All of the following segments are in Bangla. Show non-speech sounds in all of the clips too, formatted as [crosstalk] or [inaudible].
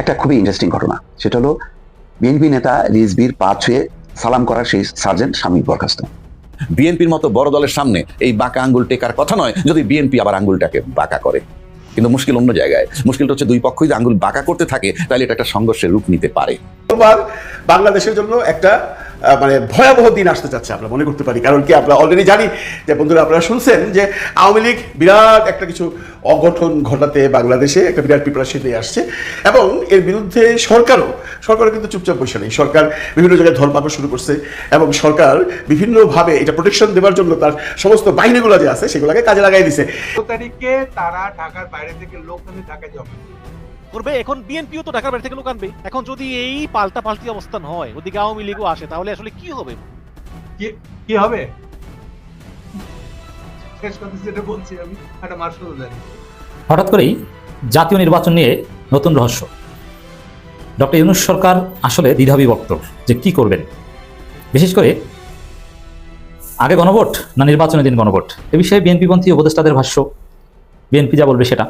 একটা খুবই ইন্টারেস্টিং ঘটনা। সেটা হলো বিএনপি নেতা রিজবির পা ছুঁয়ে সালাম করার সেই সার্জেন্ট স্বামী বরখাস্ত। বিএনপির মতো বড় দলের সামনে এই বাঁকা আঙ্গুল টেকার কথা নয়, যদি বিএনপি আবার আঙ্গুলটাকে বাঁকা করে। কিন্তু মুশকিল অন্য জায়গায়। মুশকিলটা হচ্ছে দুই পক্ষই যদি আঙ্গুল বাঁকা করতে থাকে, তাহলে এটা একটা সংঘর্ষের রূপ নিতে পারে। এবার বাংলাদেশের জন্য একটা মানে ভয়াবহ দিন আসতে যাচ্ছে আমরা, মনে করতে পারি। কারণ কি আমরা অলরেডি জানি যে বন্ধুরা আপনারা শুনছেন যে আওয়ামী লীগ বিরাট একটা কিছু অঘটন ঘটাতে বাংলাদেশে একটা বিরাট প্রিপারেশন নিয়ে আসছে এবং এর বিরুদ্ধে সরকারও সরকারও কিন্তু চুপচাপ বসে নেই। সরকার বিভিন্ন জায়গায় ধরপাকড় শুরু করছে এবং সরকার বিভিন্নভাবে এটা প্রোটেকশন দেওয়ার জন্য তার সমস্ত বাহিনীগুলো যে আছে, সেগুলোকে কাজে লাগাই দিছে। তারা ঢাকার বাইরে থেকে লোক ঢাকায় জমা করবে এখন বিএনপিও তো ঢাকার বাইরে থেকে লোক আনবে। এখন যদি এই পাল্টা পাল্টি অবস্থান হয় ওদিকে আওয়ামী লীগও আসে তাহলে আসলে কি হবে? কি কি হবে? শেষ কথা যেটা বলছি আমি একটা মার্শাল জানি হঠাৎ করেই জাতীয় নির্বাচন নিয়ে নতুন রহস্য। ডক্টর ইউনুস সরকার আসলে দ্বিধাবিভক্ত যে কি করবেন। বিশেষ করে আগে গণভোট না নির্বাচনের দিন গণভোট? এ বিষয়ে বিএনপিপন্থী উপদেষ্টাদের ভাষ্য। বিএনপি যা বলবে সেটা।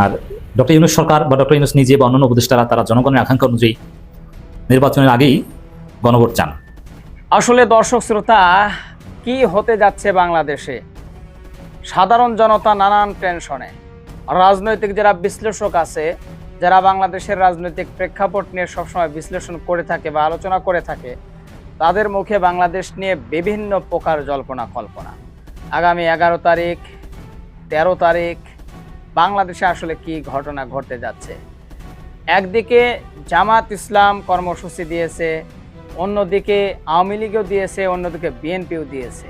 আর ডক্টর ইউনুস সরকার বা ডক্টর ইউনুস নিজে বা অন্যান্য উপদেষ্টারা তারা জনগণের আকাঙ্ক্ষা অনুযায়ী নির্বাচনের আগেই গণভোট চান। আসলে দর্শক শ্রোতা, কি হতে যাচ্ছে বাংলাদেশে? সাধারণ জনতা নানান টেনশনে। রাজনৈতিক যারা বিশ্লেষক আছে, যারা বাংলাদেশের রাজনৈতিক প্রেক্ষাপট নিয়ে সবসময় বিশ্লেষণ করে থাকে বা আলোচনা করে থাকে, তাদের মুখে বাংলাদেশ নিয়ে বিভিন্ন প্রকার জল্পনা কল্পনা আগামী এগারো তারিখ, তেরো তারিখ বাংলাদেশে আসলে কি ঘটনা ঘটতে যাচ্ছে? একদিকে জামাত ইসলাম কর্মসূচি দিয়েছে, অন্যদিকে আওয়ামী লীগও দিয়েছে, অন্যদিকে বিএনপিও দিয়েছে।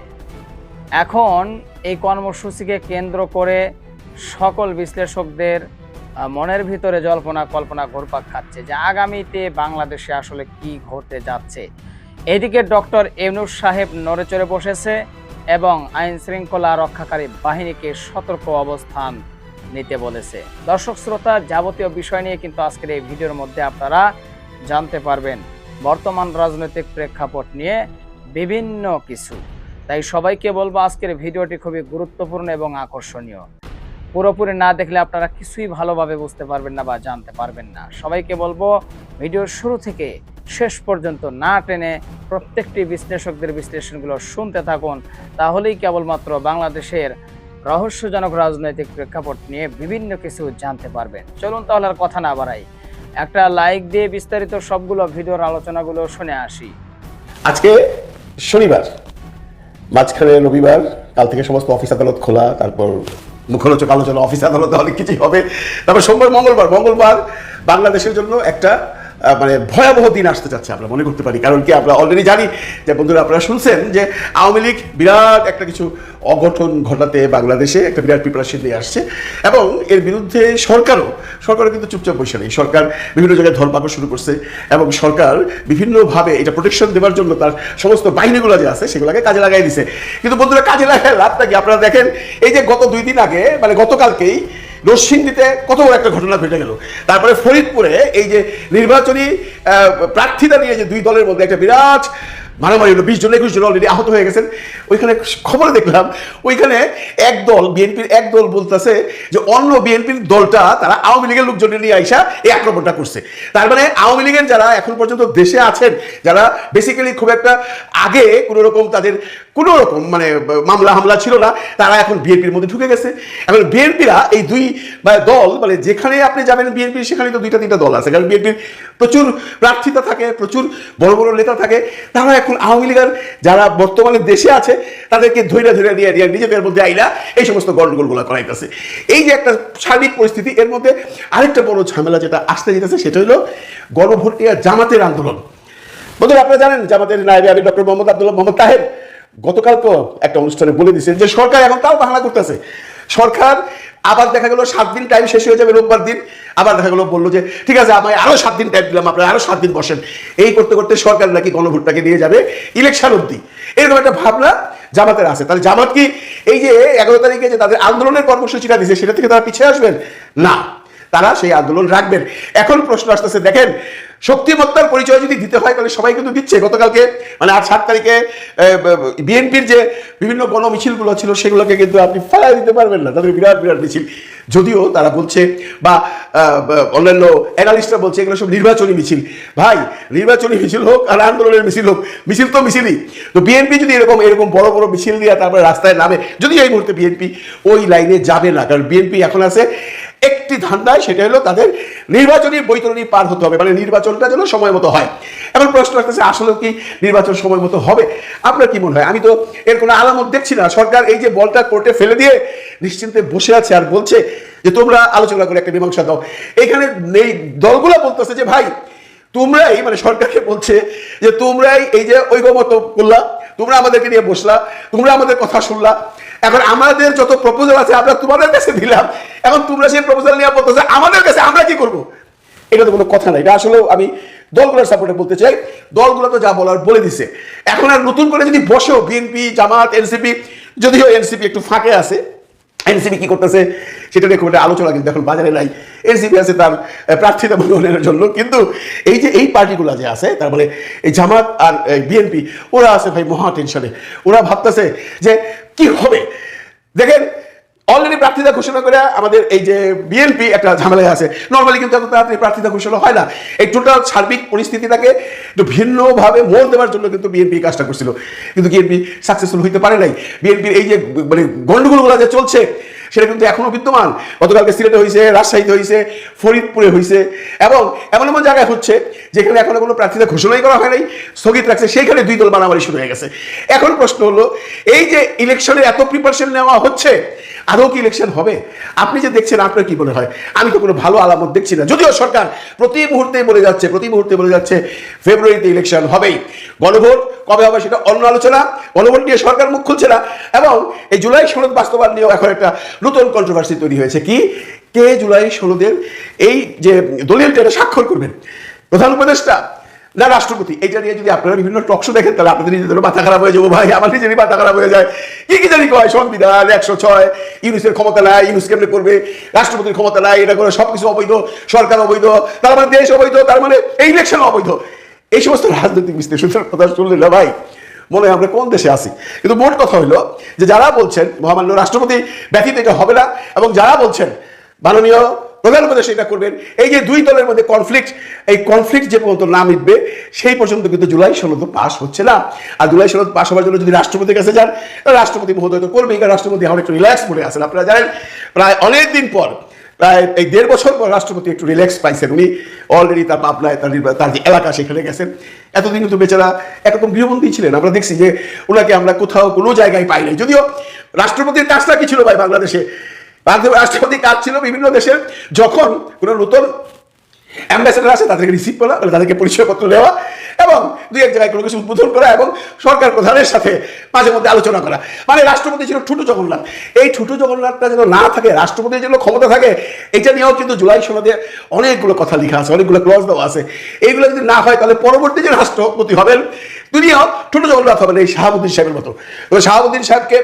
এখন এই কর্মসূচিকে কেন্দ্র করে সকল বিশ্লেষকদের মনের ভিতরে জল্পনা কল্পনা ঘুরপাক খাচ্ছে যে আগামীতে বাংলাদেশে আসলে কি ঘটতে যাচ্ছে। এদিকে ডক্টর ইউনুস সাহেব নড়েচড়ে বসেছে এবং আইন শৃঙ্খলা রক্ষাকারী বাহিনীকে সতর্ক অবস্থান নিতে বলেছে। দর্শক, শ্রোতা, যাবতীয় বিষয় নিয়ে কিন্তু আজকের এই ভিডিওর মধ্যে আপনারা জানতে পারবেন বর্তমান রাজনৈতিক প্রেক্ষাপট নিয়ে বিভিন্ন কিছু। তাই সবাইকে বলব আজকের ভিডিওটি খুবই গুরুত্বপূর্ণ এবং আকর্ষণীয়। পুরোপুরি না দেখলে আপনারা কিছুই ভালোভাবে বুঝতে পারবেন না বা জানতে পারবেন না। সবাইকে বলব ভিডিওর শুরু থেকে শেষ পর্যন্ত না টেনে প্রত্যেকটি বিশ্লেষকদের বিশ্লেষণগুলো শুনতে থাকুন। তাহলেই কেবলমাত্র বাংলাদেশের রহস্যজনক রাজনৈতিক প্রেক্ষাপট নিয়ে বিভিন্ন কিছু জানতে পারবেন। চলুন তাহলে আর কথা না বাড়াই। একটা লাইক দিয়ে বিস্তারিত সবগুলো ভিডিওর আলোচনাগুলো শুনে আসি। আজকে শনিবার, মাঝখানে রবিবার, কাল থেকে সমস্ত অফিস আদালত খোলা, তারপর মুখরোচক আলোচনা, অফিস আদালতে অনেক কিছুই হবে। তারপর সোমবার, মঙ্গলবার মঙ্গলবার বাংলাদেশের জন্য একটা মানে ভয়াবহ দিন আসতে যাচ্ছে আমরা মনে করতে পারি। কারণ কি আমরা অলরেডি জানি যে বন্ধুরা আপনারা শুনছেন যে আওয়ামী লীগ বিরাট একটা কিছু অঘটন ঘটাতে বাংলাদেশে একটা বিরাট প্রিপারেশন নিয়ে আসছে এবং এর বিরুদ্ধে সরকারও সরকারও কিন্তু চুপচাপ বসে নেই। সরকার বিভিন্ন জায়গায় ধরপাকড় শুরু করছে এবং সরকার বিভিন্নভাবে এটা প্রোটেকশন দেওয়ার জন্য তার সমস্ত বাহিনীগুলো যে আছে সেগুলোকে কাজে লাগাই দিছে। কিন্তু বন্ধুরা কাজে লাগায় লাভটা কি আপনারা দেখেন? এই যে গত দুই দিন আগে মানে গতকালকেই নরসিংদীতে কত বড় একটা ঘটনা ঘটে গেল। তারপরে ফরিদপুরে এই যে নির্বাচনী প্রার্থীরা নিয়ে যে দুই দলের মধ্যে একটা বিরাট মারামারি হলো, বিশ জন, একুশ জন অলরেডি আহত হয়ে গেছেন। ওইখানে খবরে দেখলাম, ওইখানে এক দল, বিএনপির এক দল বলতেছে যে অন্য বিএনপির দলটা, তারা আওয়ামী লীগের লোকজন নিয়ে আইসা এই আক্রমণটা করছে। তার মানে আওয়ামী লীগের যারা এখন পর্যন্ত দেশে আছেন, যারা বেসিক্যালি খুব একটা আগে কোনো রকম তাদের কোনো রকম মানে মামলা হামলা ছিল না, তারা এখন বিএনপির মধ্যে ঢুকে গেছে। এখন বিএনপিরা এই দুই দল মানে যেখানে আপনি যাবেন বিএনপি, সেখানে তো দুইটা তিনটা দল আছে। কারণ বিএনপির প্রচুর প্রার্থিতা থাকে, প্রচুর বড় বড় নেতা থাকে। তারা এখন আওয়ামী লীগের যারা বর্তমানে দেশে আছে, তাদেরকে ধৈর্য ধৈর্য দিয়ে দিয়ে নিজেদের মধ্যে আইলা এই সমস্ত গন্ডগোলগুলো করাইতেছে। এই যে একটা সার্বিক পরিস্থিতি, এর মধ্যে আরেকটা বড় ঝামেলা যেটা আসতে যেতেছে, সেটা হলো গণভোটিয়া জামাতের আন্দোলন। বন্ধুরা, আপনারা জানেন জামাতের নায়বে আমি ডক্টর মোহাম্মদ আব্দুল্লাহ মোহাম্মদ তাহের গতকাল তো একটা অনুষ্ঠানে বলে দিয়েছেন যে সরকার এখন তাও বাংলা করতেছে। সরকার আবার দেখা গেল সাত দিন টাইম শেষ হয়ে যাবে রোববার দিন, আবার দেখা গেলো বলল যে, ঠিক আছে, আমায় আরও সাত দিন টাইম দিলাম, আপনারা আরও সাত দিন বসেন। এই করতে করতে সরকার নাকি গণভোটটাকে নিয়ে যাবে ইলেকশন অব্দি এরকম একটা ভাবনা জামাতের আছে। তাহলে জামাত কি এই যে এগারো তারিখে যে তাদের আন্দোলনের কর্মসূচিটা দিয়েছে সেটা থেকে তারা পিছিয়ে আসবেন? না। তারা সেই আন্দোলন রাখবেন। এখন প্রশ্ন আসতেছে, দেখেন, শক্তিমত্তার পরিচয় যদি দিতে হয়, তাহলে সবাই কিন্তু দিচ্ছে। গতকালকে মানে আজ সাত তারিখে বিএনপির যে বিভিন্ন গণমিছিলগুলো ছিল, সেগুলোকে কিন্তু আপনি ফেলা দিতে পারবেন না। তাদের বিরাট বিরাট মিছিল। যদিও তারা বলছে, বা অন্যান্য অ্যানালিস্টরা বলছে, এগুলো সব নির্বাচনী মিছিল। ভাই, নির্বাচনী মিছিল হোক আর আন্দোলনের মিছিল হোক, মিছিল তো মিছিলই। তো বিএনপি যদি এরকম এরকম বড় বড় মিছিল দিয়ে তারপরে রাস্তায় নামে, যদি এই মুহূর্তে বিএনপি ওই লাইনে যাবে না, কারণ বিএনপি এখন আছে একটি ধান্দায় সেটা হলো তাদের নির্বাচনী বৈতরণী পার হতে হবে মানে নির্বাচনটা যেন সময় মতো হয়। এখন প্রশ্ন আসতেছে আসলে কি নির্বাচন সময় মতো হবে? আপনার কি মনে হয়? আমি তো এর কোনো আলামত দেখছি না। সরকার এই যে বলটা কোর্টে ফেলে দিয়ে নিশ্চিন্তে বসে আছে আর বলছে যে, তোমরা আলোচনা করে একটা মীমাংসা দাও। এখানে এই দলগুলো বলতেছে যে, ভাই, তোমরাই মানে সরকারকে বলছে যে, তোমরাই এই যে ঐকমত করলা তোমরা আমাদেরকে নিয়ে বসলা, তোমরা আমাদের কথা শুনলা। এখন আমাদের যত প্রপোজাল আছে, আমরা তোমাদের কাছে দিলাম। এখন তোমরা সেই প্রপোজাল নিয়ে বলতেছে, আমাদের কাছে আমরা কি করব? এটা তো কোনো কথা নাই এটা আসলে আমি দলগুলোর সাপোর্টে বলতে চাই। দলগুলো তো যা বলার বলে দিছে। এখন আর নতুন করে যদি বসেও বিএনপি, জামাত, এনসিপি, যদিও এনসিপি একটু ফাঁকে আছে এনসিপি কি করতেছে সেটা নিয়ে খুব একটা আলোচনা কিন্তু এখন বাজারে নাই। এনসিপি আছে তার প্রার্থিতা মনোনয়নের জন্য। কিন্তু এই যে এই পার্টিগুলো যে আছে, তার মানে এই জামাত আর বিএনপি, ওরা আছে ভাই মহা টেনশনে ওরা ভাবতেছে যে কি হবে? দেখেন অলরেডি প্রার্থিতা ঘোষণা করে আমাদের এই যে বিএনপি একটা ঝামেলায় আছে। নর্মালি কিন্তু এত তাড়াতাড়ি প্রার্থিতা ঘোষণা হয় না। এই টোটাল সার্বিক পরিস্থিতিটাকে একটু ভিন্নভাবে মোড় দেওয়ার জন্য কিন্তু বিএনপি কাজটা করছিল। কিন্তু বিএনপি সাকসেসফুল হইতে পারে নাই? বিএনপির এই যে মানে গন্ডগোলগুলো যে চলছে সেটা কিন্তু এখনও বিদ্যমান। গতকালকে সিলেটে হয়েছে রাজশাহীতে হয়েছে ফরিদপুরে হয়েছে এবং এমন এমন জায়গায় হচ্ছে যেখানে এখনও কোনো প্রার্থীতা ঘোষণাই করা হয় নাই, স্থগিত রাখছে, সেইখানে দুই দল মারামারি শুরু হয়ে গেছে। এখন প্রশ্ন হলো, এই যে ইলেকশনে এত প্রিপারেশন নেওয়া হচ্ছে, আদৌ কি ইলেকশন হবে? আপনি যে দেখছেন, আপনার কি মনে হয়? আমি তো কোনো ভালো আলামত দেখছি না। যদিও সরকার প্রতি মুহূর্তে বলে যাচ্ছে, প্রতি মুহূর্তে বলে যাচ্ছে ফেব্রুয়ারিতে ইলেকশন হবেই। গণভোট কবে হবে সেটা অন্য আলোচনা। গণভোট নিয়ে সরকার মুখ খুলছে না। এবং এই জুলাই সনদ বাস্তবায়ন নিয়েও এখন একটা নতুন কন্ট্রোভার্সি তৈরি হয়েছে কি? কে জুলাই সনদের এই যে দলিলটা এটা স্বাক্ষর করবেন? প্রধান উপদেষ্টা না রাষ্ট্রপতি? এটা নিয়ে যদি আপনারা বিভিন্ন টকশো দেখেন, তাহলে আপনাদের নিজেদের মাথা খারাপ হয়ে যাব ভাই। আমার নিজেরই মাথা খারাপ হয়ে যায়। কি কি জানি কয়? সংবিধান একশো ছয়, ইউনুসের ক্ষমতা নাই, ইউনুস কেমনে করবে? রাষ্ট্রপতির ক্ষমতা নাই, এটা করে সবকিছু অবৈধ, সরকার অবৈধ, তার মানে দেশ অবৈধ, তার মানে এই ইলেকশন অবৈধ। এই সমস্ত রাজনৈতিক বিশ্লেষণের কথা শুনলে না ভাই? মনে হয় আমরা কোন দেশে আছি। কিন্তু মোট কথা হইল যে যারা বলছেন, মহামান্য রাষ্ট্রপতি, ব্যতীত এটা হবে না এবং যারা বলছেন, মাননীয় প্রধান এটা করবেন, এই যে দুই দলের মধ্যে কনফ্লিক্ট এই কনফ্লিক্ট যে পর্যন্ত না মিটবে, সেই পর্যন্ত কিন্তু জুলাই সনদ পাস হচ্ছে না। আর জুলাই সনদ পাস হওয়ার জন্য যদি রাষ্ট্রপতির কাছে যান, রাষ্ট্রপতি মহোদয় তো করবেই, কারণ রাষ্ট্রপতি এখন একটু রিল্যাক্স করে আছেন। আপনারা জানেন, প্রায় অনেক দিন পর প্রায় এই দেড় বছর পর রাষ্ট্রপতি একটু রিল্যাক্স পাইছেন। উনি অলরেডি তার পাবনায়, তার তার যে এলাকা সেখানে গেছেন। এতদিন কিন্তু বেচারা একরকম গৃহবন্দী ছিলেন। আমরা দেখছি যে ওনাকে আমরা কোথাও কোনো জায়গায় পাই নাই। যদিও রাষ্ট্রপতির কাজটা কি ছিল ভাই বাংলাদেশে? রাষ্ট্রপতি কাজ ছিল বিভিন্ন দেশের যখন কোনো নতুন অ্যাম্বাসেডার আসে তাদেরকে রিসিভ করা মানে তাদেরকে পরিচয়পত্র দেওয়া, এবং দুই এক জায়গায় কোনো কিছু উদ্বোধন করা এবং সরকার প্রধানের সাথে মাঝে মধ্যে আলোচনা করা। মানে রাষ্ট্রপতি ছিল ঠুটু জগন্নাথ। এই ঠুটু জগন্নাথটা যেন না থাকে, রাষ্ট্রপতির যেন ক্ষমতা থাকে, এটা নিয়েও কিন্তু জুলাই সনদে অনেকগুলো কথা লেখা আছে, অনেকগুলো ক্লজ দেওয়া আছে। এইগুলো যদি না হয়, তাহলে পরবর্তী যে রাষ্ট্রপতি হবেন তিনিও ঠুটু জগন্নাথ হবেন, এই শাহাবুদ্দিন সাহেবের মতো। তো শাহাবুদ্দিন সাহেবকে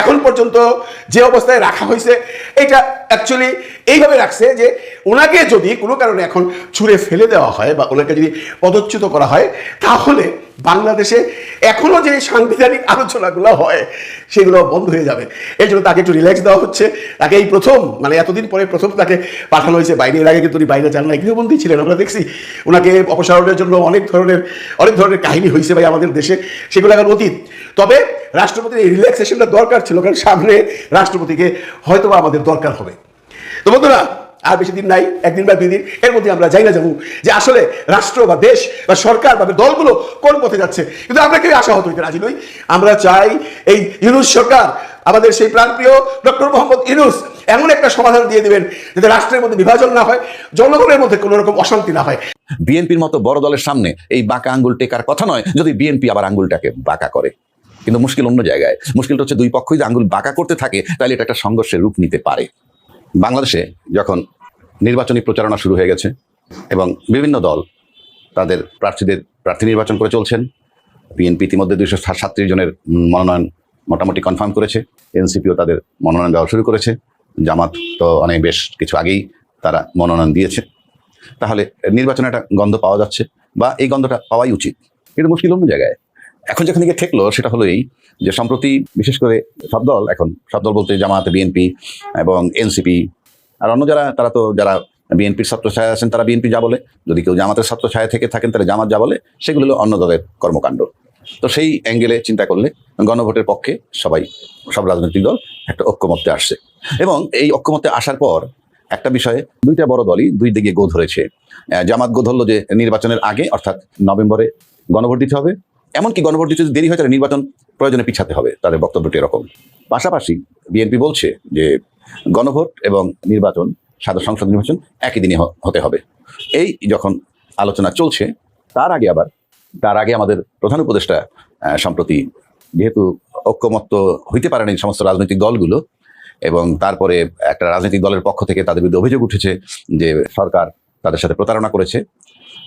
এখন পর্যন্ত যে অবস্থায় রাখা হয়েছে, এটা অ্যাকচুয়ালি এইভাবে রাখছে যে ওনাকে যদি কোনো কারণে এখন ছুঁড়ে ফেলে দেওয়া হয় বা ওনাকে যদি পদচ্যুত করা হয়, তাহলে বাংলাদেশে এখনও যে সাংবিধানিক আলোচনাগুলো হয়, সেগুলো বন্ধ হয়ে যাবে। এই জন্য তাকে একটু রিল্যাক্স দেওয়া হচ্ছে। তাকে এই প্রথম মানে এতদিন পরে প্রথম তাকে পাঠানো হয়েছে বাইরে। এর আগে কিন্তু উনি বাইরে যান না গৃহবন্দী ছিলেন, আমরা দেখছি ওনাকে অপসারণের জন্য অনেক ধরনের অনেক ধরনের কাহিনী হয়েছে ভাই আমাদের দেশে, সেগুলো এখন অতীত। তবে রাষ্ট্রপতির এই রিল্যাক্সেশনটা দরকার ছিল, কারণ সামনে রাষ্ট্রপতিকে হয়তো আমাদের দরকার হবে। তো বন্ধুরা, আর বেশি দিন নাই, একদিন বা দুই দিন, এর মধ্যে আমরা যাই না যাব যে আসলে রাষ্ট্র বা দেশ বা সরকার বা দলগুলো কোন পথে যাচ্ছে। কিন্তু আমরা কেউ আশাহত হইতে রাজি নই। আমরা চাই এই ইউনুস সরকার, আমাদের সেই প্রাণপ্রিয় ডক্টর মোহাম্মদ ইউনুস, এমন একটা সমাধান দিয়ে দিবেন যাতে রাষ্ট্রের মধ্যে বিভাজন না হয়, জনগণের মধ্যে কোনো রকম অশান্তি না হয়। বিএনপির মতো বড় দলের সামনে এই বাঁকা আঙ্গুল টেকার কথা নয়, যদি বিএনপি আবার আঙ্গুলটাকে বাঁকা করে। কিন্তু মুশকিল অন্য জায়গায়। মুশকিলটা হচ্ছে দুই পক্ষই যদি আঙ্গুল বাঁকা করতে থাকে, তাহলে এটা একটা সংঘর্ষের রূপ নিতে পারে। বাংলাদেশে যখন নির্বাচনী প্রচারণা শুরু হয়ে গেছে এবং বিভিন্ন দল তাদের প্রার্থীদের প্রার্থী নির্বাচন করে চলছেন, বিএনপি ইতিমধ্যে দুইশো সাতত্রিশ জনের মনোনয়ন মোটামুটি কনফার্ম করেছে, এনসিপিও তাদের মনোনয়ন দেওয়া শুরু করেছে, জামাত তো অনেক বেশ কিছু আগেই তারা মনোনয়ন দিয়েছে। তাহলে নির্বাচনে একটা গন্ধ পাওয়া যাচ্ছে বা এই গন্ধটা পাওয়াই উচিত। কিন্তু মুশকিল অন্য জায়গায়। এখন যেখান থেকে ঠেকলো সেটা হলো এই যে সম্প্রতি বিশেষ করে সব দল এখন, সব দল বলতে জামাত বিএনপি এবং এনসিপি আর অন্য যারা, তারা তো যারা বিএনপির ছাত্র ছায়া আছেন, তারা বিএনপি যা বলে। যদি কেউ জামাতের ছাত্র ছায়া থেকে থাকেন, তাহলে জামাত যা বলে, সেগুলো হলো অন্য দলের কর্মকাণ্ড। তো সেই অ্যাঙ্গেলে চিন্তা করলে গণভোটের পক্ষে সবাই, সব রাজনৈতিক দল একটা ঐক্যমত্যে আসছে। এবং এই ঐক্যমত্যে আসার পর একটা বিষয়ে দুইটা বড় দলই দুই দিকে গো ধরেছে। জামাত গো ধরলো যে নির্বাচনের আগে, অর্থাৎ নভেম্বরে গণভোট দিতে হবে এমনকি গণভোট দিতে দেরি হয়, তাহলে নির্বাচন প্রয়োজনে পিছাতে হবে। তাদের বক্তব্যটি এরকম। পাশাপাশি বিএনপি বলছে যে, গণভোট এবং নির্বাচন, সাধারণ সংসদ নির্বাচন একই দিনে হতে হবে। এই যখন আলোচনা চলছে, তার আগে আবার, তার আগে আমাদের প্রধান উপদেষ্টা সম্প্রতি যেহেতু ঐক্যমত্য হইতে পারেনি সমস্ত রাজনৈতিক দলগুলো, এবং তারপরে একটা রাজনৈতিক দলের পক্ষ থেকে তাদের বিরুদ্ধে অভিযোগ উঠেছে যে, সরকার তাদের সাথে প্রতারণা করেছে।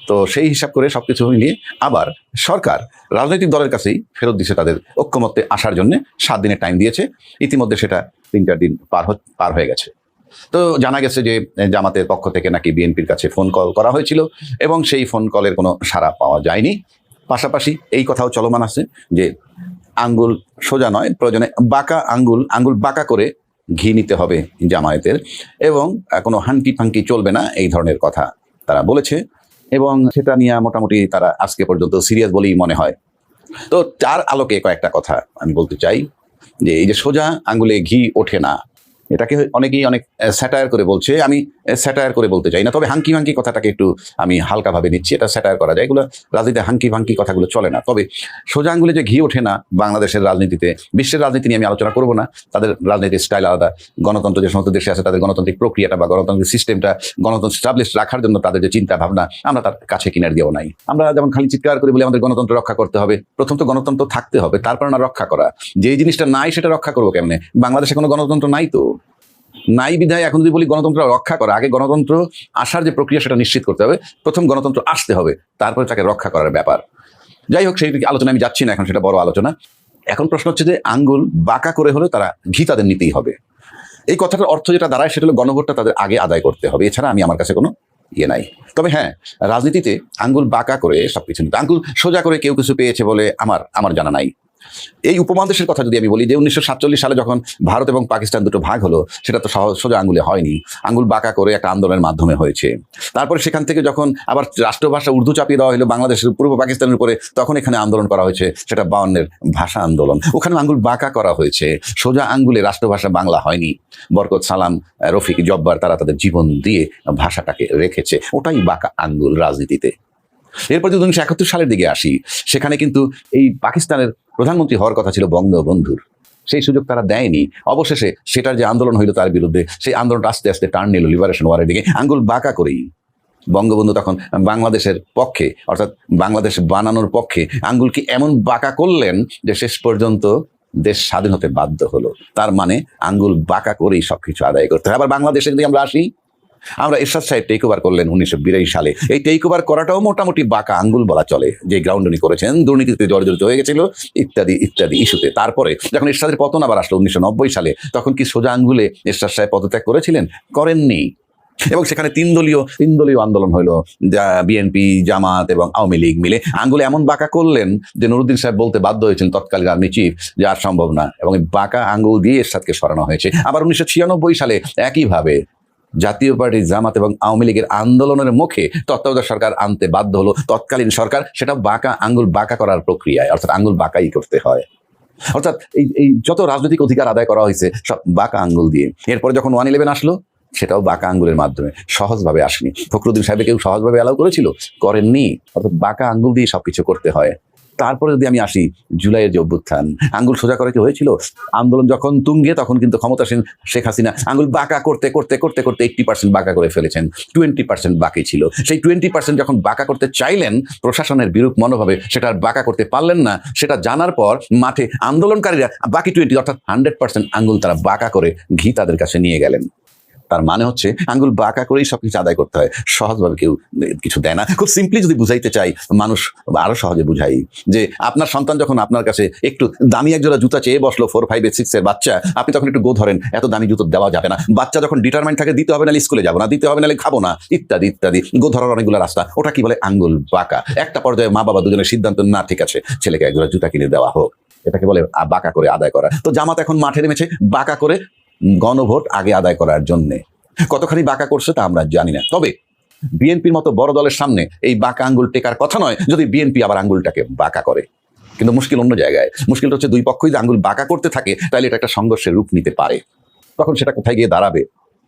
তো সেই হিসাব করে সবকিছু মিলিয়ে আবার সরকার রাজনৈতিক দলের কাছেই ফেরত দিয়েছে তাদের ঐক্যমত্যে আসার জন্য সাত দিনের টাইম দিয়েছে। ইতিমধ্যে সেটা তিন চার দিন পার পার হয়ে গেছে। তো জানা গেছে যে জামাতের পক্ষ থেকে নাকি বিএনপির কাছে ফোন কল করা হয়েছিল এবং সেই ফোন কলের কোনো সাড়া পাওয়া যায়নি। পাশাপাশি এই কথাও চলমান আছে যে, আঙ্গুল সোজা নয়, প্রয়োজনে বাঁকা আঙ্গুল আঙ্গুল বাঁকা করে ঘি নিতে হবে জামায়াতের এবং কোনো হাঙ্কি ফাঙ্কি চলবে না, এই ধরনের কথা তারা বলেছে। এবং সেটা নিয়ে মোটামুটি তারা আজকে পর্যন্ত সিরিয়াস বলেই মনে হয়। তো তার আলোকে কয়েকটা কথা আমি বলতে চাই, যে এই যে সোজা আঙ্গুলে ঘি ওঠে না এটাকে অনেকেই অনেক স্যাটায়ার করে বলছে। আমি স্যাটায়ার করে বলতে চাই না, তবে হাঙ্কি ভাঙ্কি কথাটাকে একটু আমি হালকাভাবে নিচ্ছি। এটা স্যাটায়ার করা যায়। এগুলো রাজনীতিতে হাঙ্কি ভাঙ্কি কথাগুলো চলে না। তবে সোজা আঙ্গুলে যে ঘি ওঠে না বাংলাদেশের রাজনীতিতে, বিশ্বের রাজনীতি নিয়ে আমি আলোচনা করব না। তাদের রাজনীতির স্টাইল আলাদা। গণতন্ত্র যে সমস্ত দেশে আছে, তাদের গণতান্ত্রিক প্রক্রিয়াটা বা গণতান্ত্রিক সিস্টেমটা গণতন্ত্র স্টাবলিশ রাখার জন্য তাদের যে চিন্তা ভাবনা আমরা তার কাছে কিনার দিয়েও নাই। আমরা যেমন খালি চিৎকার করে বলি, আমাদের গণতন্ত্র রক্ষা করতে হবে। প্রথম তো গণতন্ত্র থাকতে হবে, তারপর না রক্ষা করা। যে জিনিসটা নাই, সেটা রক্ষা করব কেমনে? বাংলাদেশে কোনো গণতন্ত্র নাই তো? নাই বিধায় এখন যদি বলি গণতন্ত্র রক্ষা করা, আগে গণতন্ত্র আসার যে প্রক্রিয়া সেটা নিশ্চিত করতে হবে। প্রথম গণতন্ত্র আসতে হবে, তারপরে তাকে রক্ষা করার ব্যাপার। যাই হোক, সেই আলোচনা, আমি যাচ্ছি না এখন, সেটা বড় আলোচনা। এখন প্রশ্ন হচ্ছে যে আঙ্গুল বাঁকা করে হলে তারা ঘি তাদের নিতেই হবে। এই কথাটার অর্থ যেটা দাঁড়ায় সেটা হলো গণভোটটা তাদের আগে আদায় করতে হবে। এছাড়া আমি আমার কাছে কোনো ইয়ে নাই। তবে হ্যাঁ রাজনীতিতে আঙ্গুল বাঁকা করে সবকিছু নিতে আঙ্গুল সোজা করে কেউ কিছু পেয়েছে বলে আমার আমার জানা নাই। এই উপমহাদেশের কথা যদি আমি বলি, যে উনিশশো সাতচল্লিশ সালে যখন ভারত এবং পাকিস্তান দুটো ভাগ হলো, সেটা তো সহজ, সোজা আঙ্গুলে হয়নি। আঙ্গুল বাঁকা করে একটা আন্দোলনের মাধ্যমে হয়েছে। তারপরে সেখান থেকে যখন আবার রাষ্ট্রভাষা উর্দু চাপিয়ে দেওয়া হলো বাংলাদেশের, পূর্ব পাকিস্তানের উপরে, তখন এখানে আন্দোলন করা হয়েছে, সেটা বাউন্নের ভাষা আন্দোলন। ওখানে আঙ্গুল বাঁকা করা হয়েছে। সোজা আঙ্গুলে রাষ্ট্রভাষা বাংলা হয়নি। বরকত সালাম, রফিক জব্বার তারা তাদের জীবন দিয়ে ভাষাটাকে রেখেছে। ওটাই বাঁকা আঙ্গুল রাজনীতিতে। এরপর যদি উনিশশো একাত্তর সালের দিকে আসি, সেখানে কিন্তু এই পাকিস্তানের প্রধানমন্ত্রী হওয়ার কথা ছিল বঙ্গবন্ধুর সেই সুযোগ তারা দেয়নি। অবশেষে সেটার যে আন্দোলন হইল তার বিরুদ্ধে, সেই আন্দোলনটা আস্তে আস্তে টার্ন নিল লিবারেশন ওয়ারের দিকে। আঙ্গুল বাঁকা করেই। বঙ্গবন্ধু তখন বাংলাদেশের পক্ষে, অর্থাৎ বাংলাদেশ বানানোর পক্ষে আঙ্গুলকে এমন বাঁকা করলেন যে শেষ পর্যন্ত দেশ স্বাধীন হতে বাধ্য হলো। তার মানে আঙ্গুল বাঁকা করেই সবকিছু আদায় করতে হয়। আবার বাংলাদেশে যদি আমরা আসি আমরা এরশাদ সাহেব টেক ওভার করলেন উনিশশো বিরাশি সালে। এই টেক ওভার করাটাও মোটামুটি বাঁকা আঙ্গুল বলা চলে। যে গ্রাউন্ড উনি করেছেন, দুর্নীতিতে জর্জরিত হয়ে গেছিল, ইত্যাদি ইত্যাদি ইস্যুতে। তারপরে যখন এরশাদের পতন আবার আসলো উনিশশো নব্বই সালে, তখন কি সোজা আঙ্গুলে এরশাদ সাহেব পদত্যাগ করেছিলেন? করেননি। এবং সেখানে তিন দলীয় তিন দলীয় আন্দোলন হলো, যা বিএনপি, জামাত এবং আওয়ামী লীগ মিলে। আঙ্গুলে এমন বাঁকা করলেন যে নুরুদ্দিন সাহেব বলতে বাধ্য হয়েছেন তৎকালীন আর্মি চিফ যে আর সম্ভব না। এবং বাঁকা আঙ্গুল দিয়ে এরশাদকে সরানো হয়েছে। আবার উনিশশো ছিয়ানব্বই সালে একইভাবে জাতীয় পার্টি, জামাত এবং আওয়ামী লীগের আন্দোলনের মুখে তত্ত্বাবধায়ক সরকার আনতে বাধ্য হলো তৎকালীন সরকার। সেটা বাঁকা, আঙ্গুল বাঁকা করার প্রক্রিয়ায়, অর্থাৎ আঙ্গুল বাঁকাই করতে হয়। অর্থাৎ এই এই যত রাজনৈতিক অধিকার আদায় করা হয়েছে, সব বাঁকা আঙ্গুল দিয়ে। এরপরে যখন ওয়ান ইলেভেন আসলো, সেটাও বাঁকা আঙ্গুলের মাধ্যমে, সহজভাবে আসেনি। ফখরুদ্দিন সাহেব কেউ সহজভাবে অ্যালাউ করেছিল? করেননি। অর্থাৎ বাঁকা আঙ্গুল দিয়ে সবকিছু করতে হয়। তারপরে যদি আমি আসি জুলাইয়ের যে অভ্যুত্থান, আঙ্গুল সোজা করে কি হয়েছিল? আন্দোলন যখন তুঙ্গে, তখন কিন্তু ক্ষমতাসীন শেখ হাসিনা আঙ্গুল বাঁকা করতে করতে করতে করতে এইট্টি পার্সেন্ট বাঁকা করে ফেলেছেন টোয়েন্টি পার্সেন্ট বাকি ছিল। সেই টোয়েন্টি পার্সেন্ট যখন বাঁকা করতে চাইলেন, প্রশাসনের বিরূপ মনোভাবে সেটা আর বাঁকা করতে পারলেন না। সেটা জানার পর মাঠে আন্দোলনকারীরা বাকি টোয়েন্টি অর্থাৎ হান্ড্রেড পার্সেন্ট আঙ্গুল তারা বাঁকা করে ঘি তাদের কাছে নিয়ে গেলেন। তার মানে হচ্ছে আঙ্গুল বাঁকা করেই সবকিছু আদায় করতে হয়। সহজভাবে কেউ কিছু দেয় না। খুব সিম্পলি যদি বুঝাইতে চাই, মানুষ আরও সহজে বুঝাই যে আপনার সন্তান যখন আপনার কাছে একটু দামি এক জোড়া জুতা চেয়ে বসল ফোর ফাইভ এইট সিক্স এর বাচ্চা, আপনি তখন একটু গো ধরেন, এত দামি জুতো দেওয়া যাবে না। বাচ্চা যখন ডিটারমেন্ট থাকে, দিতে হবে না, স্কুলে যাব না, দিতে হবে নাহলে খাব না, ইত্যাদি ইত্যাদি। গো ধরার অনেকগুলো রাস্তা। ওটা কি বলে? আঙ্গুল বাঁকা। একটা পর্যায়ে মা বাবা দুজনের সিদ্ধান্ত, না, ঠিক আছে, ছেলেকে এক জোড়া জুতা কিনে দেওয়া হোক। এটাকে বলে বাঁকা করে আদায় করা। তো জামাত এখন মাঠে নেমেছে, বাঁকা করে গণভোট আগে আদায় করার জন্যে। কতখানি বাঁকা করছে তা আমরা জানি না। তবে বিএনপির মতো বড় দলের সামনে এই বাঁকা আঙ্গুল টেকার কথা নয়, যদি বিএনপি আবার আঙ্গুলটাকে বাঁকা করে। কিন্তু মুশকিল অন্য জায়গায়। মুশকিলটা হচ্ছে দুই পক্ষই যদি আঙ্গুল বাঁকা করতে থাকে তাহলে এটা একটা সংঘর্ষের রূপ নিতে পারে। তখন সেটা কোথায় গিয়ে দাঁড়াবে?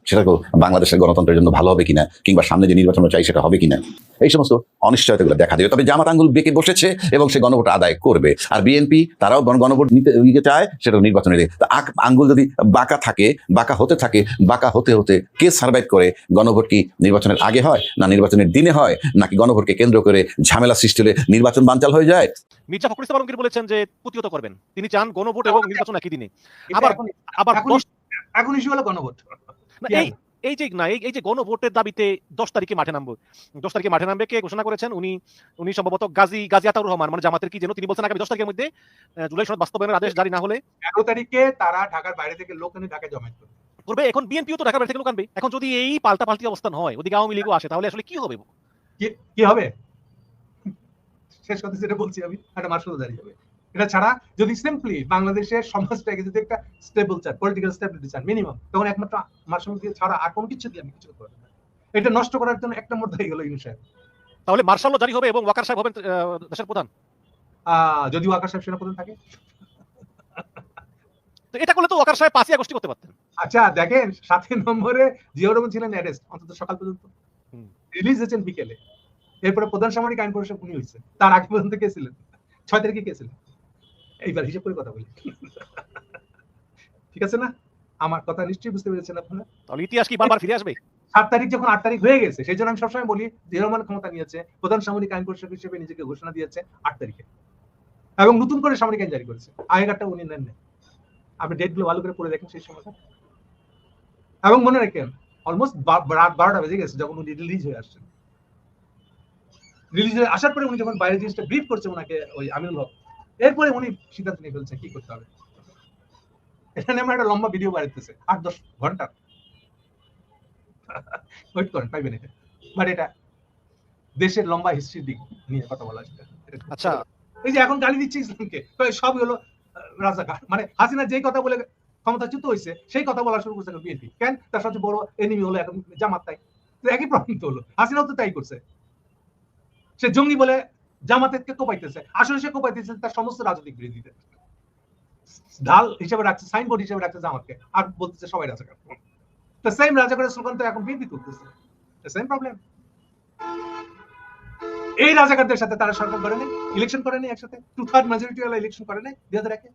সেটা তো বাংলাদেশের গণতন্ত্রের জন্য ভালো হবে কিনা কিংবা সামনে যে নির্বাচন চাই সেটা হবে কিনা এই সমস্ত অনিশ্চয়তাগুলো দেখা দেবে। তবে জামাত আঙ্গুল বেঁকে বসেছে এবং সে গণভোট আদায় করবে। আর বিএনপি তারাও গণভোট নিতে নিতে চায় সেটা নির্বাচনে দেয় তা আঙ্গুল যদি বাঁকা থাকে বাঁকা হতে থাকে বাঁকা হতে হতে কে সার্ভাইভ করে? গণভোট কি নির্বাচনের আগে হয় না নির্বাচনের দিনে হয় নাকি গণভোটকে কেন্দ্র করে ঝামেলা সৃষ্টি হলে নির্বাচন বানচাল হয়ে যায়? মির্জা ফখরুল ইসলাম আলমগীর বলেছেন যে প্রতিহত করবেন। তিনি চান গণভোট এবং নির্বাচন একই দিনে। আবার আবার এখন ইস্যু হলো গণভোট। এই এই যে না এই যে গণভোটের দাবিতে দশ তারিখে মাঠে নামবো দশ তারিখে মাঠে নামবে কে ঘোষণা করেছেন? উনি উনি সম্ভবত গাজী গাজী আতাউর রহমান মানে জামাতের কি যেন তিনি বলছেন আগামী দশ তারিখের মধ্যে জুলাই সনদ বাস্তবায়নের আদেশ জারি না হলে। এগারো তারিখে তারা ঢাকার বাইরে থেকে লোক এনে ঢাকায় জমায়েত করবে এখন বিএনপিও তো ঢাকার বাইরে থেকে লোক আনবে। এখন যদি এই পাল্টা পাল্টি অবস্থান হয় ওদিকে আওয়ামী লীগও আসে তাহলে আসলে কি হবে? কি কি হবে? শেষ কথা যেটা বলছি আমি একটা মার্শাল দাঁড়িয়ে যাবে। এটা ছাড়া যদি সিম্পলি বাংলাদেশের সমাজটাকে যদি একটা স্টেবল চান পলিটিক্যাল স্টেবিলিটি চান মিনিমাম তখন একমাত্র মার্শাল দিয়ে ছাড়া আর কোনো কিছু দিয়ে আমি কিছু করতে এটা নষ্ট করার জন্য একটা মধ্যে হয়ে গেল ইউনুস সাহেব। তাহলে মার্শালও জারি হবে এবং ওয়াকার সাহেব হবেন দেশের প্রধান। আহ, যদিও আকাশ সাহেব সেনাপ্রধান থাকে? তো এটা করলে তো ওয়াকার সাহেব পাঁচই আগস্টই করতে পারতেন। আচ্ছা দেখেন সাথে নম্বরে জিয়াউর রহমান ছিলেন অ্যারেস্ট অন্তত সকাল পর্যন্ত। রিলিজ হয়েছেন বিকেলে। এরপরে প্রধান সামরিক আইন পরিষদ উনি হয়েছে তার আগে পর্যন্ত কে ছিলেন? ছয় তারিখে কে ছিলেন? এইবার হিসেব করে কথা বলি। ঠিক আছে না? আমার কথা নিশ্চয়ই বুঝতে পেরেছেন আপনারা। তাহলে ইতিহাস কি বারবার ফিরে আসবে? সাত তারিখ যখন আট তারিখ হয়ে গেছে সেই জন্য আমি সবসময় বলি রহমান ক্ষমতা নিয়েছে প্রধান সামরিক আইন পরিষদ হিসেবে নিজেকে ঘোষণা দিয়েছে আট তারিখে। এবং নতুন করে সামরিক আইন জারি করেছে। আগেকারটা উনি নেন। আপনি ডেটগুলো ভালো করে পড়ে দেখেন সেই সময়টা। এবং মনে রাখেন অলমোস্ট রাত বারোটা বেজে গেছে যখন উনি রিলিজ হয়ে আসছেন। রিলিজ হয়ে আসার পরে উনি যখন বাইরে জিনিসটা ব্রিফ করছে ওনাকে ওই আমিনুল হক এরপরে উনি সিদ্ধান্ত নিয়ে ফেলছে কি করতে হবে। এখানে আমার একটা লম্বা ভিডিও বাড়িতেছে আট দশ ঘণ্টা। ওয়েট করেন পাইবেন এটা বাট এটা দেশের লম্বা হিস্ট্রির দিক নিয়ে কথা বলা সেটা আচ্ছা। এই যে এখন গালি দিচ্ছে ইসলামকে সব হলো রাজাকার। মানে হাসিনা যেই কথা বলে ক্ষমতাচ্যুত হয়েছে সেই কথা বলা শুরু করছে বিএনপি কেন? তার সবচেয়ে বড় এনিমি হলো এখন জামাত তাই। তো একই প্রবলেম তো হলো। হাসিনাও তো তাই করছে। সে জঙ্গি বলে জামাতেরকে কোপাইতেছে? আসলে সে কোপাইতেছে তার সমস্ত রাজনৈতিক বিরোধীদের। ঢাল হিসেবে রাখছে সাইনবোর্ড হিসেবে রাখছে জামাতকে। আর বলতেছে সবাই রাজাকার তো সেম রাজাকারের স্লোগান তো এখন বিএনপি তুলতেছে। সেম প্রবলেম এই রাজাকারদের সাথে তারা সরকার করে নেই ইলেকশন করে নেই একসাথে। টু থার্ড মেজরিটি ওয়ালা ইলেকশন করে নেই, দুই হাজার একে।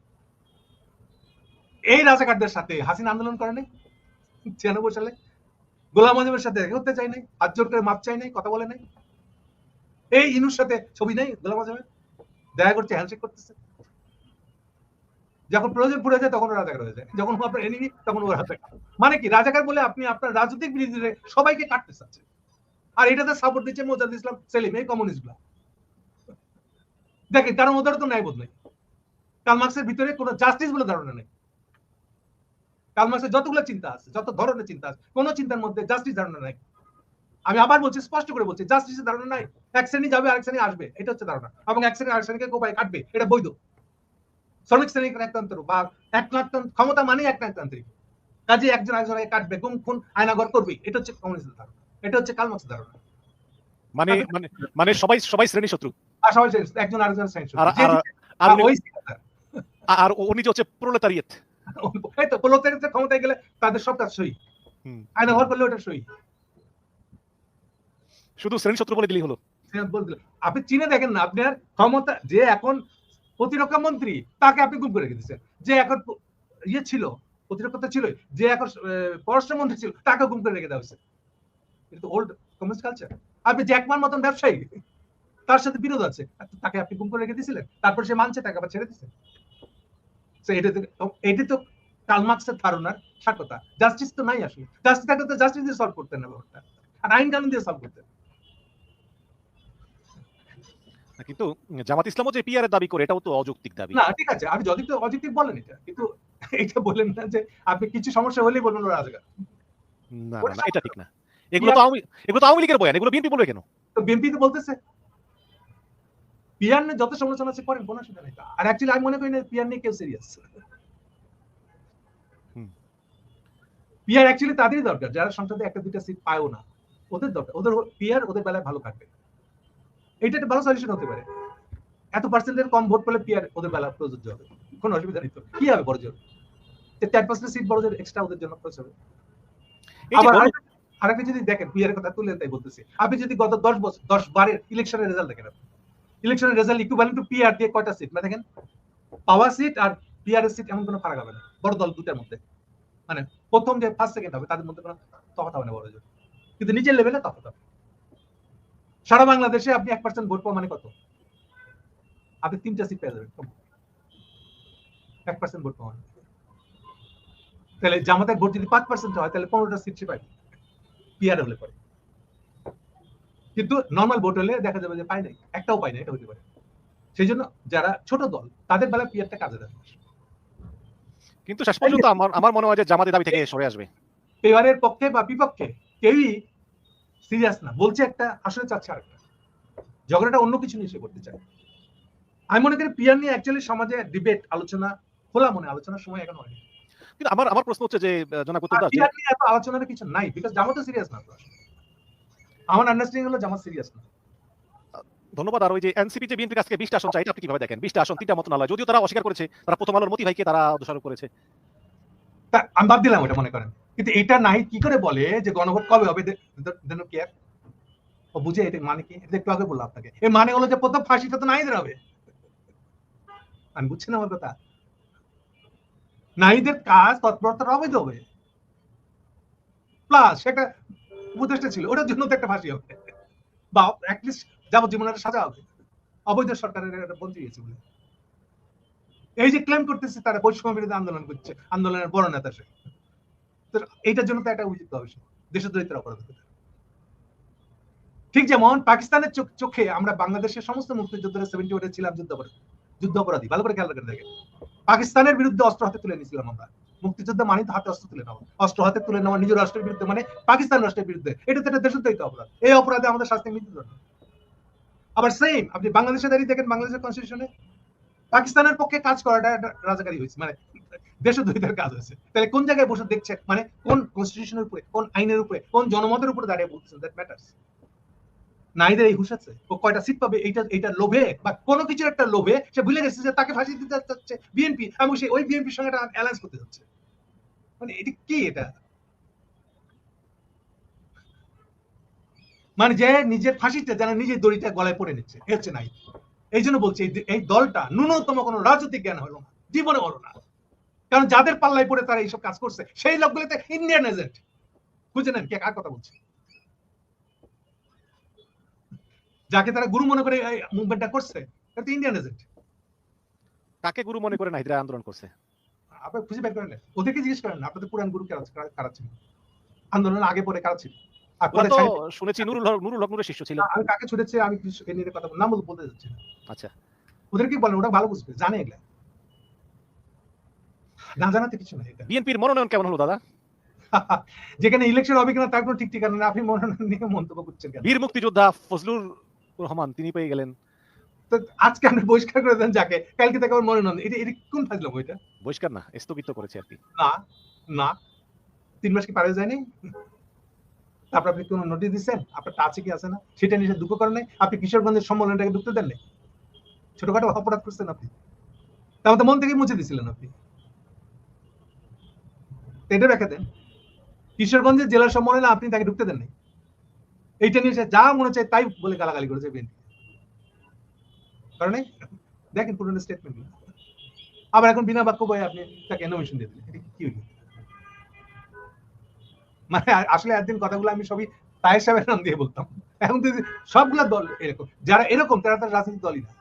এই রাজাকারদের সাথে হাসিন আন্দোলন করে নেই, ছিয়ানব্বই সালে। গোলাম আজমের সাথে করতে চাই নাই, হাত জোর করে মাপ চাই নাই, কথা বলে নাই। এই ইনুর সাথে ছবি নেই গোলাম আজমের দেখা করছে হ্যান্ডশেক করতেছে। যখন প্রয়োজন পড়ে যায়, তখন রাজাকার হয়ে যায় যখন আপনার এনিমি তখন ও রাজাকার মানে কি, রাজাকার বলে আপনি আপনার রাজনৈতিক বিরোধীদের সবাইকে কাটতে চাচ্ছেন। আর এটাতে সাপোর্ট দিচ্ছে মোজাদ ইসলাম, সেলিম, এই কমিউনিস্টগুলা। দেখেন কারণ ওদের তো ন্যায়বোধ নেই। কাল মার্ক্সের ভিতরে কোনো জাস্টিস বলে ধারণা নেই। কাল মার্ক্সের যতগুলো চিন্তা আছে, যত ধরনের চিন্তা আছে, কোনো চিন্তার মধ্যে জাস্টিস ধারণা নাই। আমি আবার বলছি স্পষ্ট করে বলছি জাস্টিসের ধারণা নাই। এক শ্রেণি যাবে আরেক শ্রেণি আসবে এটা হচ্ছে ধারণা। এবং এক শ্রেণি আরেক শ্রেণীকে কোপায় কাটবে এটা বৈধ। শ্রমিক শ্রেণির একতন্ত্র বা একনায়কতন্ত্র ক্ষমতা মানে একনায়কতান্ত্রিক কাজে একজন আরেকজনকে কাটবে গুম খুন আয়নাগর করবে এটা হচ্ছে কমিউনিস্টের ধারণা। এটা হচ্ছে কাল মার্ক্সের ধারণা। মানে মানে মানে সবাই সবাই শ্রেণি শত্রু। আর সবাই জানে, একজন আরেকজনের সাইন্স আর আর আর আর উনি- ওই আর উনি যে হচ্ছে প্রলেতারিয়েত [laughs] এই তো প্রলোতের ক্ষমতায় গেলে তাদের সব কাজ সই। হুম। আয়না ঘর করলে ওটা সই। শুধু শ্রেণি শত্রু বলে দিলেই হলো। আপনি চীনে দেখেন না, আপনার ক্ষমতা, যে এখন প্রতিরক্ষা মন্ত্রী, তাকে আপনি গুম করে দিচ্ছেন যে এখন ইয়ে ছিল, প্রতিরক্ষা ছিল যে এখন পররাষ্ট্র মন্ত্রী ছিল তাকে গুম করে রেখে দেওয়া হয়েছে। এটা তো ওল্ড কমিউনিস্ট কালচার আপনি জ্যাকমার মতন ব্যবসায়ী, তার সাথে বিরোধ আছে। তাকে আপনি গুম করে রেখে দিয়েছিলেন তারপর সে মানছে, তাকে আবার ছেড়ে দিচ্ছেন এটা তো এটা তো ধারণার সাক্ষ্যতা জাস্টিস তো নাই আসলে। জাস্টিস তো জাস্টিস দিয়ে সলভ করতেন না ব্যাপারটা। আর আইন কানুন দিয়ে সলভ করতেন কিন্তু জামাত ইসলামও যে পিআর দাবি করে এটাও তো অযৌক্তিক দাবি। না ঠিক আছে আপনি যদি অজিটিভ বলেন এটা কিন্তু এটা বলেন না যে আপনি কিছু সমস্যা হলেই বলবেন ওরা রাজগার না না, এটা ঠিক না। এগুলো তো আওয়ামী এগুলো তো আওয়ামী লীগের বয়ান এগুলো বিএনপি বলবে কেন? তো বিএনপি তো বলতেছে। পিয়ার নিয়ে যত সমালোচনা আছে করেন কোনো অসুবিধা নেই। আর অ্যাকচুয়ালি আমি মনে করি না পিয়ার নিয়ে কেউ সিরিয়াস হুম। পিয়ার অ্যাকচুয়ালি তাদেরই দরকার যারা সংসদে একটা দুইটা সিট পায়ও না। ওদের দরকার ওদের পিয়ার ওদের বেলায় ভালো কাটবে এইটা একটা ভালো সলিউশন হতে পারে। এত পার্সেন্টের কম ভোট পেলে পিয়ার ওদের বেলা প্রযোজ্য হবে? কোনো অসুবিধা নেই তো। কি হবে বড় জোর টেন পার্সেন্ট সিট বড় জোর এক্সট্রা ওদের জন্য খরচ হবে। আবার আরেকটা- আরেকটা যদি দেখেন পিয়ারের কথা তুললেন তাই বলতেছি। আপনি যদি গত দশ বছর দশ বারের ইলেকশনের রেজাল্ট দেখেন ইলেকশনের রেজাল্ট ইকুইভ্যালেন্ট টু পিআর দিয়ে কয়টা সিট মানে দেখেন পাওয়ার সিট আর পিআর এর সিট এমন কোনো ফারাক হবে না। বড় দল দুটার মধ্যে। মানে প্রথম যে ফার্স্ট সেকেন্ড হবে তাদের মধ্যে কোনো তফাৎ হবে না বড় জোর কিন্তু নিচের লেভেলে তফাৎ হবে। সারা বাংলাদেশে আপনি এক পার্সেন্ট ভোট পাওয়া মানে কত? আপনি তিনটা সিট পেয়ে যাবেন এক পার্সেন্ট ভোট পাওয়া মানে। তাহলে জামাতের ভোট যদি পাঁচ পার্সেন্ট হয় তাহলে পনেরোটা সিট সে পাবে পিআর হলে পরে কিন্তু নর্মাল ভোট হলে দেখা যাবে যে পাই নাই। একটাও পাই নাই এটা হতে পারে। সেই জন্য যারা ছোট দল তাদের বেলা পিআরটা কাজে দেয়। কিন্তু শেষ পর্যন্ত আমার আমার মনে হয় যে জামাতের দাবি থেকে সরে আসবে। পেয়ারের পক্ষে বা বিপক্ষে কেউই সিরিয়াস না। বলছে একটা আসলে চাচ্ছে আরেকটা। ঝগড়াটা অন্য কিছু নিয়ে সে করতে চায়। আমি মনে করি পিয়ার নিয়ে অ্যাকচুয়ালি সমাজে ডিবেট আলোচনা খোলা মনে আলোচনার সময় এখন হয়নি। কিন্তু আমার আমার প্রশ্ন হচ্ছে যে জনাব উত্তম দাস পিয়ার নিয়ে এত আলোচনার কিছু নাই বিকজ জামাতও সিরিয়াস না তো। আমার আন্ডারস্ট্যান্ডিং হলো জামাত সিরিয়াস না। ধন্যবাদ। আর ওই যে এনসিপি যে বিএনপির কাছে বিশটা আসন চাই আপনি কীভাবে দেখেন? বিশটা আসন তিনটা মতনালয় যদিও তারা অস্বীকার করেছে তারা প্রথম আলোর মতি ভাইকে তারা দোষারোপ করেছে। আমি বাদ দিলাম ওটা মনে করেন। কিন্তু এটা নাই কি করে বলে যে গণভোট কবে হবে? বুঝে, এটা মানে কি? এটা একটু আগে বললাম আপনাকে। এর মানে হলো যে প্রথম ফাঁসিটা তো নাইদের হবে। আমি বুঝছেন আমার কথা। নাইদের কাজ তৎপরতা অবৈধ হবে। প্লাস সেটা উপদেশটা ছিল, ওটার জন্য তো একটা ফাঁসি হবে। বা অ্যাটলিস্ট যাবজ্জীবন একটা সাজা হবে। অবৈধ সরকারের একটা বঞ্চিত গেছে বলে। এই যে ক্লেম করতেছে তারা বৈষম্য বিরোধী আন্দোলন করছে, আন্দোলনের বড় নেতা সে। এইটার জন্য তো একটা উপযুক্ত হবে দেশদ্রোহিতার অপরাধ ঠিক যেমন পাকিস্তানের চোখে আমরা বাংলাদেশের সমস্ত মুক্তিযোদ্ধারা সেভেন্টি ছিলাম যুদ্ধ যুদ্ধ অপরাধী, ভালো করে খেয়াল দেখেন। পাকিস্তানের বিরুদ্ধে অস্ত্র হাতে তুলে নিয়েছিলাম আমরা। মুক্তিযুদ্ধ মানে হাতে অস্ত্র তুলে নেওয়া। অস্ত্র হাতে তুলে নেওয়া নিজ রাষ্ট্রের বিরুদ্ধে মানে পাকিস্তান রাষ্ট্রের বিরুদ্ধে। এটা তো একটা দেশদ্রোহিত অপরাধ। এই অপরাধে আমাদের শাস্তি মৃত্যুদণ্ড আবার সেম আপনি বাংলাদেশে দাঁড়িয়ে দেখেন বাংলাদেশের কনস্টিটিউশনে পাকিস্তানের পক্ষে কাজ করাটা রাজাকারী হয়েছে। মানে দেশদ্রোহিতার কাজ হয়েছে তাহলে কোন জায়গায় বসে দেখছেন মানে কোন কনস্টিটিউশনের উপরে, কোন আইনের উপরে, কোন জনমতের উপরে দাঁড়িয়ে বলছেন দ্যাট ম্যাটার্স নাইদের এই হুশ আছে। ও কয়টা সিট পাবে? এইটা এইটা লোভে বা কোনো কিছুর একটা লোভে সে ভুলে গেছে যে তাকে ফাঁসি দিতে যাচ্ছে বিএনপি এবং সে ওই বিএনপির সঙ্গে একটা অ্যালায়েন্স করতে যাচ্ছে। মানে এটা কি এটা? মানে যে নিজের ফাঁসিতে যেন নিজের দড়িটা গলায় পড়ে নিচ্ছে। হচ্ছে নাই। এই জন্য বলছি, এই দলটা ন্যূনতম কোনো রাজনৈতিক জ্ঞান হলো না। জীবনে হলো না। কারণ যাদের পাল্লায় পড়ে তারা এইসব কাজ করছে সেই লোকগুলোতে ইন্ডিয়ান এজেন্ট বুঝে নেন কে কার কথা বলছে? যাকে তারা গুরু মনে করে মুভমেন্টটা করছে এটা তো ইন্ডিয়ান এজেন্ট কাকে গুরু মনে করে নাহিদরা আন্দোলন করছে? আপনার খুঁজে বের করেন না। ওদেরকে জিজ্ঞেস করেন আপনাদের পুরান গুরু কারা ছিল? আন্দোলনের আগে পরে কারা ছিল? শুনেছি নুরুল হক নুরুল হক নুরের শিষ্য ছিল। আমি কাকে ছুটেছে আমি কিছু কথা বল- নাম বলতে- যাচ্ছি না। আচ্ছা। ওদেরকে বলেন ওরা ভালো বুঝবে জানে এগুলা। না জানাতে কিছু নাই বিএনপির মনোনয়ন কেমন হলো দাদা? [laughs] যেখানে ইলেকশন হবে কিনা তার কোনো ঠিক ঠিকানা নেই। আপনি মনোনয়ন নিয়ে মন্তব্য করছেন বীর মুক্তিযোদ্ধা ফজলুর রহমান তিনি পেয়ে গেলেন। তো আজকে আপনি বহিষ্কার করে দেন যাকে। কালকে তাকে আবার মনোনয়ন এটা এটা কোন ফাজলাম ওইটা বহিষ্কার না স্থগিত করেছে আর কি। না না। তিন মাস কি পার যায়নি? তারপর আপনি কোনো নোটিশ দিচ্ছেন? আপনার আছে কি আছে না? সেটা নিয়ে দুঃখ করেন নাই। আপনি কিশোরগঞ্জের সম্মেলনটাকে ঢুকতে দেন নাই ছোটখাটো অপরাধ করছেন আপনি? তার মধ্যে মন থেকে মুছে দিছিলেন আপনি। এটা ব্যাখ্যা দেন কিশোরগঞ্জের জেলা সম্মেলনে আপনি তাকে ঢুকতে দেন নাই এইটা নিয়ে সে যা মনে চায় তাই বলে গালাগালি করেছে বিএনপি কারণে দেখেন পুরনো স্টেটমেন্ট আবার এখন বিনা বাক্য বয়ে আপনি তাকে নমিশন দিয়ে দিলেন। কি হইল? মানে আসলে একদিন কথাগুলো আমি সবই তাই সাহেবের নাম দিয়ে বলতাম। এখন সবগুলা দল এরকম। যারা এরকম, তারা তার রাজনৈতিক দলই না।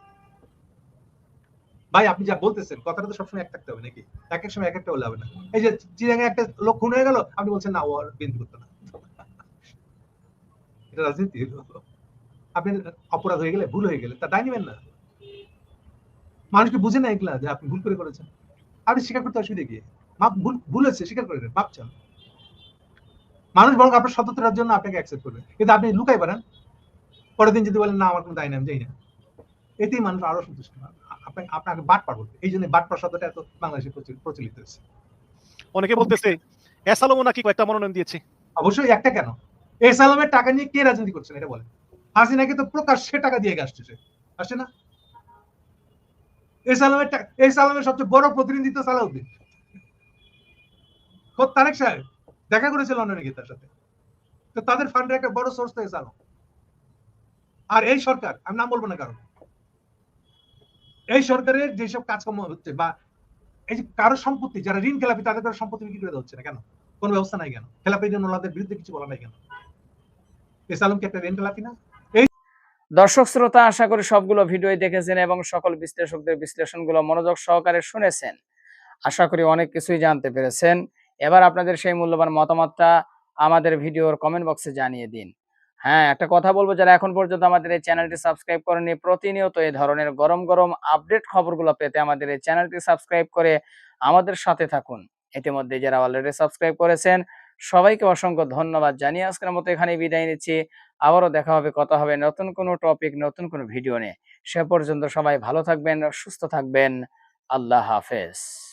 ভাই, আপনি যা বলতেছেন, কথাটা তো সবসময় এক থাকতে হবে নাকি? এক এক সময় এক একটা হবে না। এই যে চিরাঙে একটা লোক খুন হয়ে গেল, আপনি বলছেন, না, ও আর বিএনপি করতো না। [laughs] এটা রাজনীতি আপনি অপরাধ হয়ে গেলে, ভুল হয়ে গেলে, তা দায় নেবেন না। বুঝে না এগুলা যে আপনি ভুল করে করেছেন। আপনি স্বীকার করতে অসুবিধা মাপ, ভুল ভুল হয়েছে, স্বীকার করে মানুষ বরং আপনার সততার জন্য আপনাকে অ্যাকসেপ্ট করবে। কিন্তু আপনি লুকাই পারেন পরের দিন যদি বলেন, না, আমার কোনো দায় নেই, আমি যাই না। এতেই মানুষ আরও সন্তুষ্ট আপনাকে পার করবে এই জন্য শব্দটা এত বাংলাদেশে প্রচলিত- হয়েছে। অনেকে বলতেছে এসালোমো নাকি কয়েকটা মনোনয়ন দিয়েছে। অবশ্যই একটা কেন? এই সালামের টাকা নিয়ে কে রাজনীতি করছেন এটা বলেন। হাসিনাকে তো প্রকাশ্যে টাকা দিয়ে আসছে সে। আসছে না? সবচেয়ে বড় প্রতিনিধি তো সালাউদ্দিন তারেক সাহেব দেখা করেছে লন্ডনে গিয়ে তার সাথে। তো তাদের ফান্ডের একটা বড় সোর্স তো আর এই সরকার আমি নাম বলব না কারণ এই সরকারের যেসব কাজকর্ম হচ্ছে বা এই যে কারও সম্পত্তি, যারা ঋণ খেলাপি, তাদের কারও সম্পত্তি বিক্রি করে হচ্ছে না কেন? কোনো ব্যবস্থা নাই কেন? খেলাপি ঋণ ওনাদের বিরুদ্ধে কিছু বলা নাই কেন? এস কি একটা ঋণ খেলাপি না? দর্শক, শ্রোতা, আশা করি সবগুলো ভিডিওই দেখেছেন এবং সকল বিশ্লেষকদের বিশ্লেষণগুলো মনোযোগ সহকারে শুনেছেন। আশা করি অনেক কিছুই জানতে পেরেছেন। এবার আপনাদের সেই মূল্যবান মতামতটা আমাদের ভিডিওর কমেন্ট বক্সে জানিয়ে দিন। হ্যাঁ একটা কথা বলব যারা এখন পর্যন্ত আমাদের এই চ্যানেলটি সাবস্ক্রাইব করেনি প্রতিনিয়ত এই ধরনের গরম গরম আপডেট খবরগুলো পেতে আমাদের এই চ্যানেলটি সাবস্ক্রাইব করে আমাদের সাথে থাকুন। ইতিমধ্যে যারা অলরেডি সাবস্ক্রাইব করেছেন, সবাইকে অসংখ্য ধন্যবাদ জানিয়ে আজকের মতো এখানে বিদায় নিচ্ছি। আবারও দেখা হবে, কথা হবে নতুন কোনো টপিক নতুন কোনো ভিডিও নিয়ে। সে পর্যন্ত সবাই ভালো থাকবেন, সুস্থ থাকবেন। আল্লাহ হাফেজ।